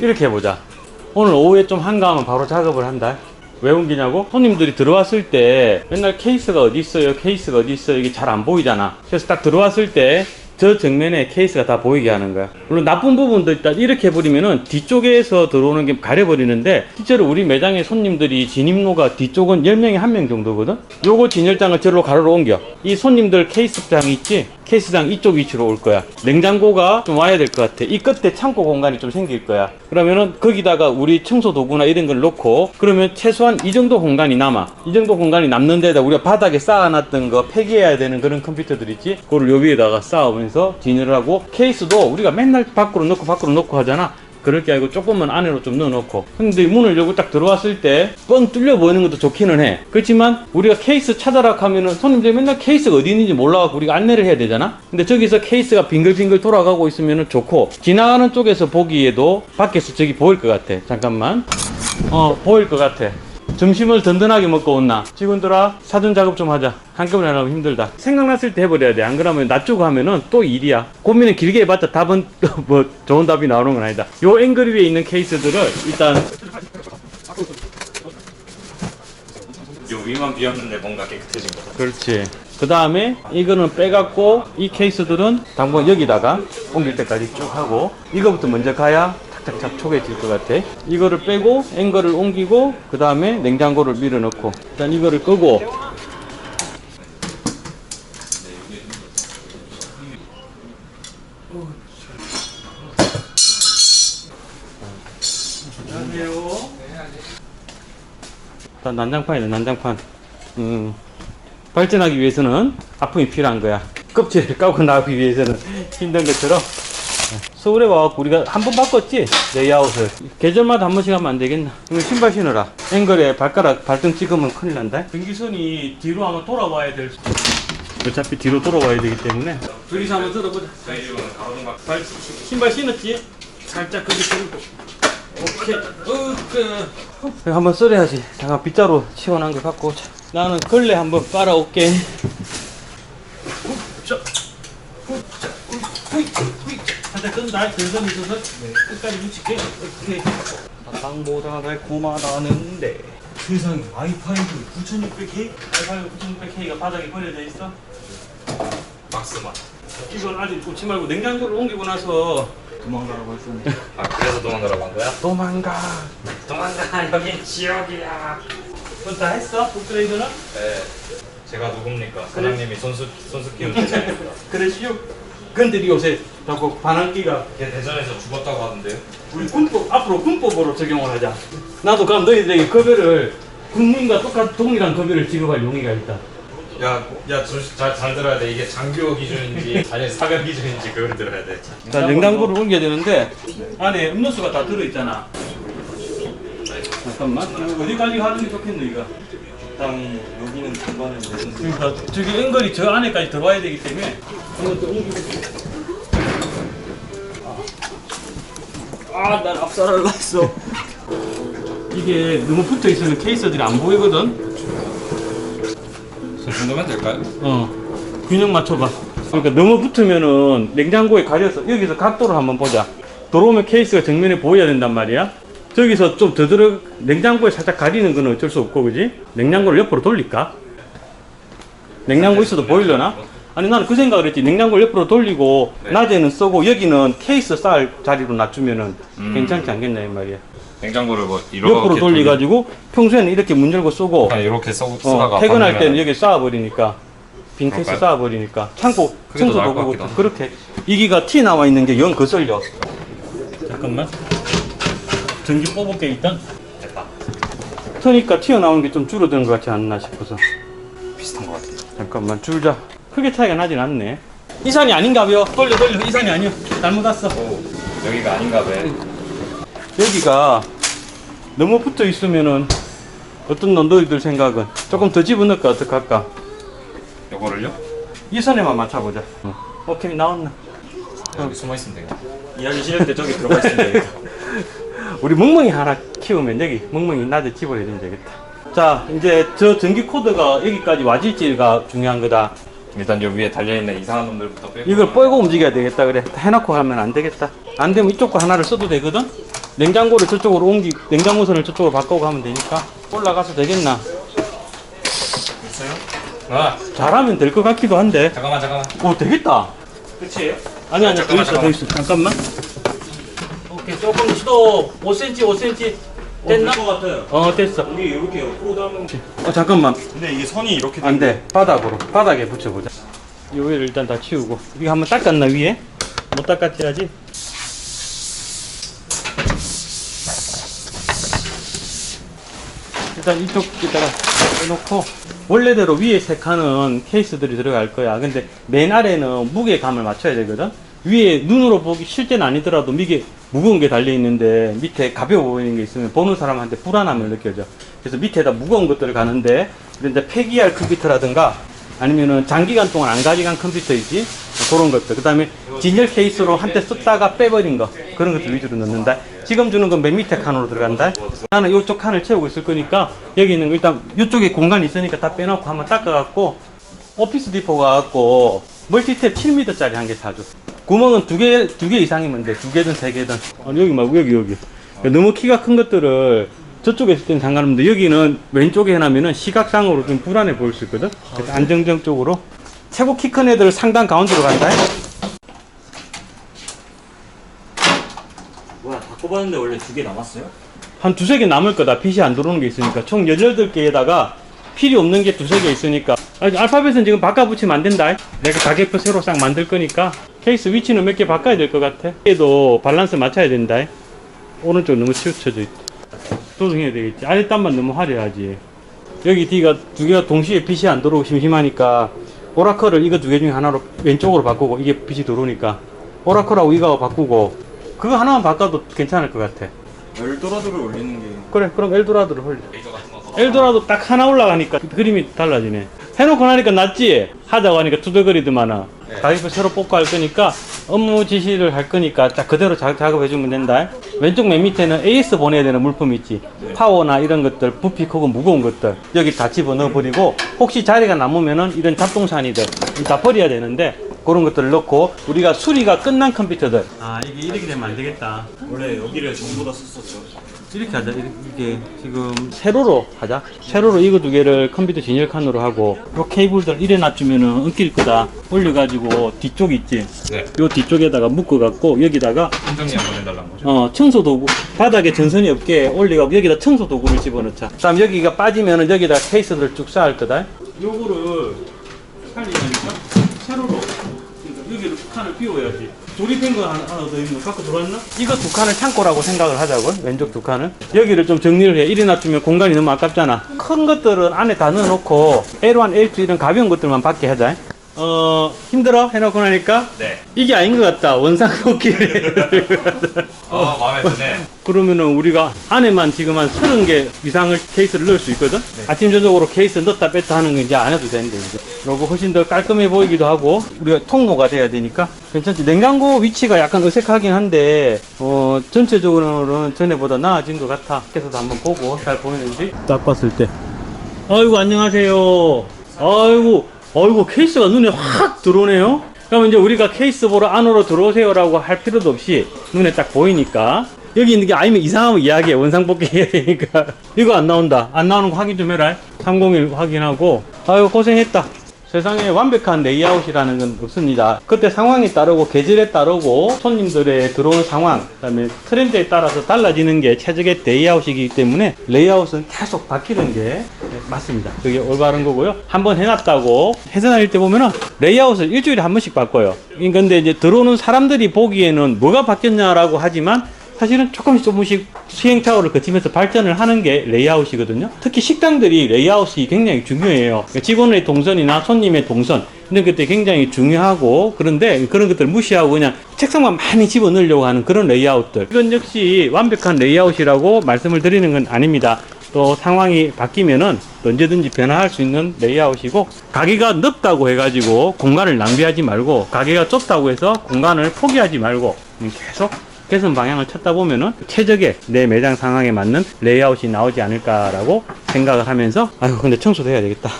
이렇게 해보자. 오늘 오후에 좀 한가하면 바로 작업을 한다. 왜 옮기냐고? 손님들이 들어왔을 때 맨날 케이스가 어디 있어요? 케이스가 어디 있어요? 이게 잘 안 보이잖아. 그래서 딱 들어왔을 때 저 정면에 케이스가 다 보이게 하는 거야. 물론 나쁜 부분도 있다. 이렇게 해버리면은 뒤쪽에서 들어오는 게 가려버리는데 실제로 우리 매장의 손님들이 진입로가 뒤쪽은 10명에 한명 정도거든? 요거 진열장을 저로 가로로 옮겨. 이 손님들 케이스장 있지? 케이스장 이쪽 위치로 올 거야. 냉장고가 좀 와야 될 것 같아. 이 끝에 창고 공간이 좀 생길 거야. 그러면은 거기다가 우리 청소 도구나 이런 걸 놓고 그러면 최소한 이 정도 공간이 남아. 이 정도 공간이 남는 데다 우리가 바닥에 쌓아놨던 거 폐기해야 되는 그런 컴퓨터들 있지? 그거를 요 위에다가 쌓아오면서 진열을 하고 케이스도 우리가 맨날 밖으로 넣고 밖으로 넣고 하잖아. 그럴 게 아니고 조금만 안으로 좀 넣어놓고 근데 문을 열고 딱 들어왔을 때 뻥 뚫려 보이는 것도 좋기는 해. 그렇지만 우리가 케이스 찾아라 하면은 손님들이 맨날 케이스가 어디 있는지 몰라갖고 우리가 안내를 해야 되잖아. 근데 저기서 케이스가 빙글빙글 돌아가고 있으면 좋고 지나가는 쪽에서 보기에도 밖에서 저기 보일 것 같아. 잠깐만. 어 보일 것 같아 점심을 든든하게 먹고 온나. 직원들아 사전 작업 좀 하자. 한꺼번에 하려면 힘들다. 생각났을 때 해버려야 돼. 안 그러면 놔두고 하면은 또 일이야. 고민을 길게 해봤자 답은 뭐 좋은 답이 나오는 건 아니다. 요 앵글 위에 있는 케이스들을 일단 요 위만 비었는데 뭔가 깨끗해진 거죠. 그렇지. 그 다음에 이거는 빼갖고 이 케이스들은 당분 여기다가 옮길 때까지 쭉 하고 이거부터 먼저 가야 탁탁탁 초개질 것 같아 이거를 빼고 앵글을 옮기고 그 다음에 냉장고를 밀어 넣고 일단 이거를 끄고 안녕하세요 일단 난장판이다 난장판 음. 발전하기 위해서는 아픔이 필요한 거야. 껍질을 까고 나가기 위해서는 힘든 것처럼 서울에 와갖고 우리가 한 번 바꿨지 레이아웃을. 계절마다 한 번씩 하면 안 되겠나? 이거 신발 신어라. 앵글에 발가락 발등 찍으면 큰일 난다. 전기선이 뒤로 한번 돌아와야 될 수- 어차피 뒤로 돌아와야 되기 때문에. 둘이서 한번 들어보자. 발, 신발 신었지? 살짝 거기 들고. 오케이. 으그. 한번 썰어야지. 잠깐 빗자루 시원한 거 갖고 오자. 나는 걸레 한번 빨아올게 자, 자, 후이, 살짝 끈다 전선이 있어서 끝까지 붙일게 오케이 사탕보다 달콤하다는데 세상에 와이파이도 9600K? 와이파이 9600K가 바닥에 버려져 있어? 박스만. 이건 아직 꽂지 말고 냉장고를 옮기고 나서 도망가라고 했었네. 아 그래서 도망가라고 한 거야? 도망가. 도망가 여긴 지옥이야. 그건 다 했어? 업그레이드는? 네. 제가 누굽니까? 사장님이 손수 손수 키우는 대장입니다. 그러시오. 근데 요새 자꾸 반항기가 걔 대전에서 죽었다고 하던데요? 우리 군법 앞으로 군법으로 적용을 하자. 나도 그럼 너희들에게 급여를 군민과 똑같 동일한 급여를 지급할 용의가 있다. 야, 야, 잘, 잘 들어야 돼. 이게 장교 기준인지 아니 사격 기준인지 그걸 들어야 돼. 자, 냉장고를 옮겨야 되는데 안에 음료수가 다 들어 있잖아. 잠깐만. 어디까지 가는 게 좋겠노 이거? 일단 여기는 중간에 무슨 그러니까 저기 앵글이 저 안에까지 들어와야 되기 때문에 이것도 옮기고 아, 난 압살하려 했어. 이게 너무 붙어 있으면 케이스들이 안 보이거든. 이 정도면 될까요? 어 균형 맞춰봐. 그러니까 너무 붙으면은 냉장고에 가려서 여기서 각도를 한번 보자. 들어오면 케이스가 정면에 보여야 된단 말이야. 저기서 좀 더 들어 냉장고에 살짝 가리는 건 어쩔 수 없고 그지? 냉장고를 옆으로 돌릴까? 냉장고 있어도 보이려나? 아니 나는 그 생각을 했지 냉장고를 옆으로 돌리고 네. 낮에는 쏘고 여기는 케이스 쌓을 자리로 낮추면은 음. 괜찮지 않겠냐 이 말이야 냉장고를 뭐 이렇게 옆으로 돌려가지고 평소에는 이렇게 문 열고 쏘고 아, 이렇게 써, 어, 쓰다가 퇴근할 방금이나- 때는 여기 쌓아버리니까 빈 케이스 그럴까요? 쌓아버리니까 창고 그게 더 청소 나을 것 같기도 그렇게 이기가 티 나와 있는 게 영 거슬려 잠깐만 전기 뽑을게 일단 됐다. 트니까 튀어나오는 게 좀 줄어드는 것 같지 않나 싶어서 비슷한 것 같아. 잠깐만 줄자 크게 차이가 나진 않네 이 산이 아닌가벼 돌려 돌려 이 산이 아니야 잘못 왔어 오, 여기가 아닌가 봐. 여기가 너무 붙어 있으면은 어떤 너 너희들 생각은 조금 더 집어넣을까 어떡할까 요거를요? 이 선에만 맞춰보자 어. 오케이 나왔나 여기 숨어 있으면 되겠다. 이야기 때 저기 들어가 있으면 되니까. 우리 멍멍이 하나 키우면 여기 멍멍이 낮에 집어야 되겠다. 자, 이제 저 전기 코드가 여기까지 와질지가 중요한 거다. 일단 요 위에 달려있는 이상한 놈들부터 빼고 이걸 뻘고 움직여야 되겠다. 그래. 해놓고 하면 안 되겠다. 안 되면 이쪽 거 하나를 써도 되거든? 냉장고를 저쪽으로 옮기 냉장고선을 저쪽으로 바꾸고 하면 되니까 올라가서 되겠나? 됐어요? 아 잘하면 될 것 같기도 한데. 잠깐만 잠깐만. 오 되겠다. 끝이에요? 아니 아니 더 잠깐만, 있어 더 있어 잠깐만. 오케이 조금 스톱 5cm 5cm 됐나? 것 같아요. 어 됐어. 여기 이렇게 옆으로도 하면. 어 잠깐만 근데 이게 선이 이렇게 돼. 안돼 바닥으로 바닥에 붙여보자. 요 위를 일단 다 치우고 이거 한번 닦았나 위에? 못 닦았지야지. 일단 이쪽 에다가 빼놓고 원래대로 위에 세 칸은 케이스들이 들어갈 거야. 근데 맨 아래는 무게감을 맞춰야 되거든. 위에 눈으로 보기 실제는 아니더라도 이게 무거운 게 달려 있는데 밑에 가벼워 보이는 게 있으면 보는 사람한테 불안함을 느껴져. 그래서 밑에다 무거운 것들을 가는데 이제 폐기할 컴퓨터라든가 아니면은 장기간 동안 안 가져간 컴퓨터이지 그런 것들. 그다음에 진열 케이스로 한때 썼다가 빼버린 거 그런 것들 위주로 넣는다. 지금 주는 건 맨 밑에 칸으로 들어간다. 나는 이쪽 칸을 채우고 있을 거니까 여기 있는 거 일단 이쪽에 공간이 있으니까 다 빼놓고 한번 닦아갖고 오피스 디포 가갖고 멀티탭 7m짜리 한 개 사줘. 구멍은 두 개, 두 개 이상이면 돼. 두 개든 세 개든. 아니, 여기 말고 여기, 여기. 너무 키가 큰 것들을 저쪽에 있을 때는 상관없는데 여기는 왼쪽에 해놓으면은 시각상으로 좀 불안해 보일 수 있거든. 그래서 안정적으로. 최고 키 큰 애들 상단 가운데로 간다. 뭐야 바꿔봤는데 원래 두 개 남았어요? 한 두세 개 남을 거다. 핏이 안 들어오는 게 있으니까. 총 18개에다가 필이 없는 게 두세 개 있으니까. 알파벳은 지금 바꿔붙이면 안 된다. 내가 가격표 새로 싹 만들 거니까. 케이스 위치는 몇 개 바꿔야 될 것 같아. 얘도 밸런스 맞춰야 된다. 오른쪽 너무 치우쳐져 있다. 조정해야 되겠지. 아래 단만 너무 화려하지. 여기 D가 두 개가 동시에 빛이 안 들어오고 심심하니까 오라클을 이거 두 개 중에 하나로 왼쪽으로 바꾸고 이게 빛이 들어오니까 오라클하고 이거 바꾸고 그거 하나만 바꿔도 괜찮을 것 같아. 엘도라도를 올리는 게. 그래 그럼 엘도라도를 홀려 엘도라도 딱 하나 올라가니까 그림이 달라지네 해놓고 나니까 낫지? 하자고 하니까 투덜거리더만은. 가격표 새로 뽑고 할 거니까 업무 지시를 할 거니까 자 그대로 자- 작업해 주면 된다. 왼쪽 맨 밑에는 AS 보내야 되는 물품 있지. 파워나 이런 것들 부피 크고 무거운 것들. 여기 다 집어넣어 버리고 혹시 자리가 남으면은 이런 잡동사니들 다 버려야 되는데 그런 것들을 넣고 우리가 수리가 끝난 컴퓨터들. 아 이게 이렇게 되면 안 되겠다. 원래 여기를 전부 다 썼었죠. 이렇게 하자. 이게 지금 세로로 하자. 세로로 이거 두 개를 컴퓨터 진열 칸으로 하고 요 케이블들 이래 놔주면은 엉킬 거다. 올려가지고 뒤쪽 있지. 네. 요 뒤쪽에다가 묶어갖고 여기다가 한정리 한번 해달라는 거죠. 어 청소 도구 바닥에 전선이 없게 올려갖고 여기다 청소 도구를 집어넣자. 그다음 여기가 빠지면은 여기다 케이스들을 쭉 쌓을 거다. 요거를 살리니까 세로로 그러니까 여기를 두 칸을 비워야지. 조립된 거 하나, 하나 더 있는 거 갖고 들어왔나? 이거 두 칸을 창고라고 생각을 하자고 왼쪽 두 칸을. 여기를 좀 정리를 해. 이리 놔두면 공간이 너무 아깝잖아. 큰 것들은 안에 다 넣어놓고 L1, L2 이런 가벼운 것들만 받게 하자 어 힘들어 해놓고 나니까 네. 이게 아닌 것 같다 원상 복귀를 아 마음에 드네. 그러면은 우리가 안에만 지금 한 30개 이상을 케이스를 넣을 수 있거든? 아침, 저녁으로 케이스 넣었다 뺐다 하는 거 이제 안 해도 되는데, 이제. 요거 훨씬 더 깔끔해 보이기도 하고, 우리가 통로가 돼야 되니까 괜찮지. 냉장고 위치가 약간 어색하긴 한데, 어, 전체적으로는 전에보다 나아진 것 같아. 그래서도 한번 보고 잘 보이는지. 딱 봤을 때. 아이고, 안녕하세요. 아이고, 아이고, 케이스가 눈에 확 들어오네요? 그러면 이제 우리가 케이스 보러 안으로 들어오세요 라고 할 필요도 없이 눈에 딱 보이니까. 여기 있는 게 아니면 이상하면 이야기해 원상복귀 해야 되니까. 이거 안 나온다. 안 나오는 거 확인 좀 해라. 301 확인하고. 아유 고생했다. 세상에 완벽한 레이아웃이라는 건 없습니다. 그때 상황에 따르고 계절에 따르고 손님들의 들어오는 상황 그다음에 트렌드에 따라서 달라지는 게 최적의 레이아웃이기 때문에 레이아웃은 계속 바뀌는 게 맞습니다 그게 올바른 거고요 한번 해놨다고 다닐 때 보면은 레이아웃을 일주일에 한 번씩 바꿔요 근데 이제 들어오는 사람들이 보기에는 뭐가 바뀌었냐라고 하지만 사실은 조금씩 조금씩 시행착오를 거치면서 발전을 하는 게 레이아웃이거든요. 특히 식당들이 레이아웃이 굉장히 중요해요. 그러니까 직원의 동선이나 손님의 동선 이런 것들이 굉장히 중요하고 그런데 그런 것들을 무시하고 그냥 책상만 많이 집어넣으려고 하는 그런 레이아웃들. 이건 역시 완벽한 레이아웃이라고 말씀을 드리는 건 아닙니다. 또 상황이 바뀌면은 언제든지 변화할 수 있는 레이아웃이고 가게가 넓다고 해가지고 공간을 낭비하지 말고 가게가 좁다고 해서 공간을 포기하지 말고 계속 개선 방향을 찾다 보면은 최적의 내 매장 상황에 맞는 레이아웃이 나오지 않을까라고 생각을 하면서 아유 근데 청소도 해야 되겠다